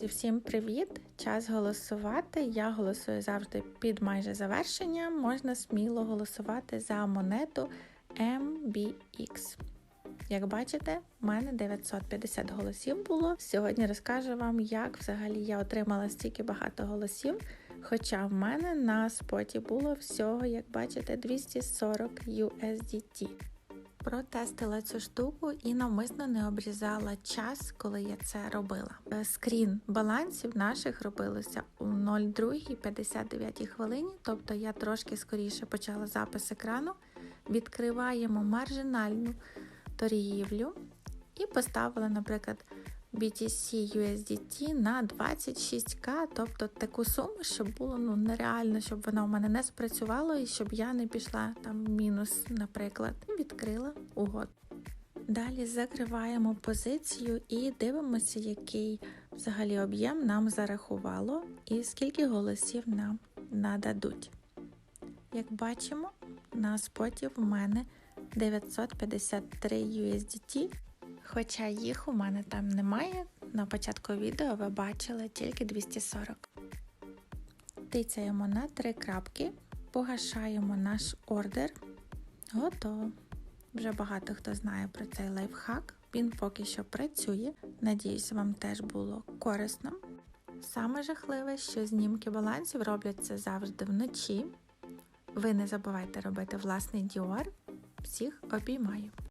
Всім привіт! Час голосувати. Я голосую завжди під майже завершення. Можна сміло голосувати за монету MBX. Як бачите, в мене 950 голосів було. Сьогодні розкажу вам, як взагалі я отримала стільки багато голосів. Хоча в мене на споті було всього, як бачите, 240 USDT. Протестила цю штуку і навмисно не обрізала час, коли я це робила. Е, Скрін балансів наших робилося у 02.59 хвилині, тобто я трошки скоріше почала запис екрану. Відкриваємо маржинальну торгівлю і поставила, наприклад, BTC USDT на 26к, тобто таку суму, щоб було ну нереально, щоб вона у мене не спрацювала і щоб я не пішла там мінус, наприклад, відкрила угод. Далі закриваємо позицію і дивимося, який взагалі об'єм нам зарахувало і скільки голосів нам нададуть. Як бачимо, на споті в мене 953 USDT, хоча їх у мене там немає. На початку відео ви бачили тільки 240. Тицяємо на три крапки, погашаємо наш ордер. Готово. Вже багато хто знає про цей лайфхак. Він поки що працює. Надіюсь, вам теж було корисно. Саме жахливе, що знімки балансів робляться завжди вночі. Ви не забувайте робити власний діор. Всіх обіймаю!